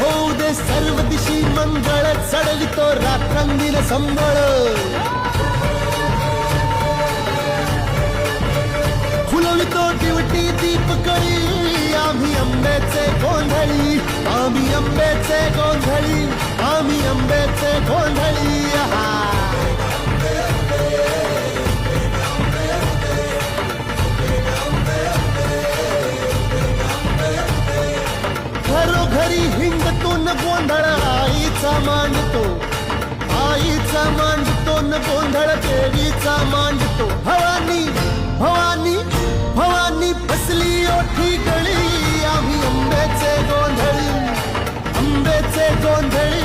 होऊ सर्व दिशी मंगळ चढवितो रात्रंगीन संबळ फुलवितो दिवटी दीपकळी आम्ही आंब्याचे गोंधळी आम्ही आंब्याचे गोंधळी गोंधळी घरोघरी हिंडतो न गोंधळ आईचा मांडतो. आईचा मांडतो न गोंधळ देवीचा मांडतो. भवानी भवानी भवानी फसली ओठी गळी. आम्ही गोंधळी गोंधळी.